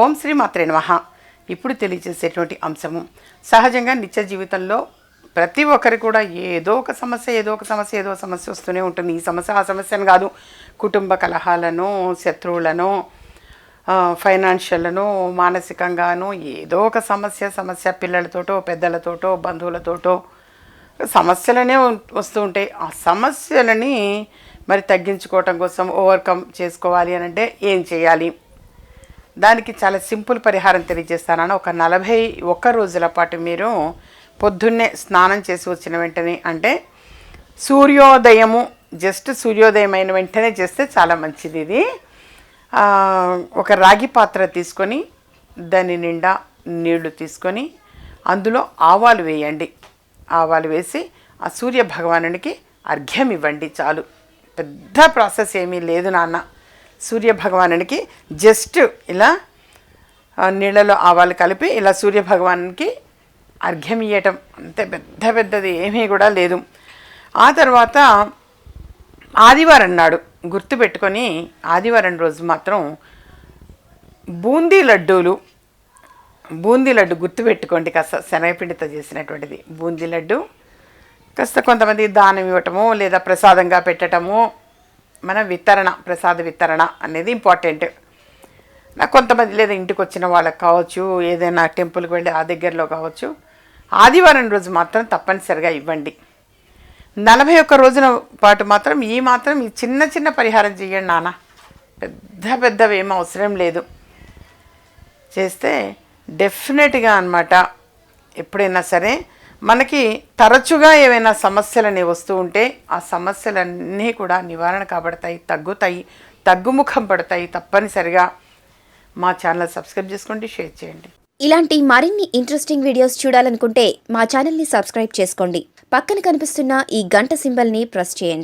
ఓం శ్రీ మాత్రే నమ. ఇప్పుడు తెలియజేసేటువంటి అంశము సహజంగా నిత్య జీవితంలో ప్రతి ఒక్కరి కూడా ఏదో ఒక సమస్య ఏదో ఒక సమస్య ఏదో సమస్య వస్తూనే ఉంటుంది. ఈ సమస్య ఆ సమస్యను కాదు. కుటుంబ కలహాలను శత్రువులను ఫైనాన్షియల్ను మానసికంగాను ఏదో ఒక సమస్య సమస్య పిల్లలతోటో పెద్దలతోటో బంధువులతోటో సమస్యలనే వస్తూ ఉంటాయి. ఆ సమస్యలని మరి తగ్గించుకోవటం కోసం ఓవర్కమ్ చేసుకోవాలి అని అంటే ఏం చేయాలి? దానికి చాలా సింపుల్ పరిహారం తెలియజేస్తానని ఒక నలభై ఒక్క రోజుల పాటు మీరు పొద్దున్నే స్నానం చేసి వచ్చిన వెంటనే అంటే సూర్యోదయము జస్ట్ సూర్యోదయం అయిన వెంటనే చేస్తే చాలా మంచిది ఇది. ఒక రాగి పాత్ర తీసుకొని దాని నిండా నీళ్ళు తీసుకొని అందులో ఆవాలు వేయండి. ఆవాలు వేసి ఆ సూర్య భగవానునికి అర్ఘ్యం ఇవ్వండి చాలు. పెద్ద ప్రాసెస్ ఏమీ లేదు నాన్న. సూర్యభగవానునికి జస్ట్ ఇలా నీళ్ళలో ఆవాలు కలిపి ఇలా సూర్యభగవానునికి అర్ఘ్యం ఇయ్యటం. అంతే పెద్ద పెద్దది ఏమీ కూడా లేదు. ఆ తర్వాత ఆదివారం నాడు గుర్తుపెట్టుకొని ఆదివారం రోజు మాత్రం బూందీ లడ్డూలు బూందీ లడ్డు గుర్తుపెట్టుకోండి కాస్త శనగపిండితో చేసినటువంటిది. బూందీ లడ్డు కాస్త కొంతమంది దానం ఇవ్వటము లేదా ప్రసాదంగా పెట్టటము మన వితరణ ప్రసాద వితరణ అనేది ఇంపార్టెంట్. నాకు కొంతమంది లేదా ఇంటికి వచ్చిన వాళ్ళకి కావచ్చు ఏదైనా టెంపుల్కి వెళ్ళి ఆ దగ్గరలో కావచ్చు ఆదివారం రోజు మాత్రం తప్పనిసరిగా ఇవ్వండి. నలభై ఒక్క రోజుల పాటు మాత్రం ఈ మాత్రం ఈ చిన్న చిన్న పరిహారం చేయండి నాన్న. పెద్ద పెద్దవి ఏం అవసరం లేదు. చేస్తే డెఫినెట్గా అన్నమాట ఎప్పుడైనా సరే మనకి తరచుగా ఏవైనా సమస్యలు అనేవి వస్తూ ఉంటే ఆ సమస్యలన్నీ కూడా నివారణ కాబడతాయి తగ్గుతాయి తగ్గుముఖం పడతాయి తప్పనిసరిగా. మా ఛానల్ సబ్స్క్రైబ్ చేసుకోండి షేర్ చేయండి. ఇలాంటి మరిన్ని ఇంట్రెస్టింగ్ వీడియోస్ చూడాలనుకుంటే మా ఛానల్ని సబ్స్క్రైబ్ చేసుకోండి. పక్కన కనిపిస్తున్న ఈ గంట సింబల్ని ప్రెస్ చేయండి.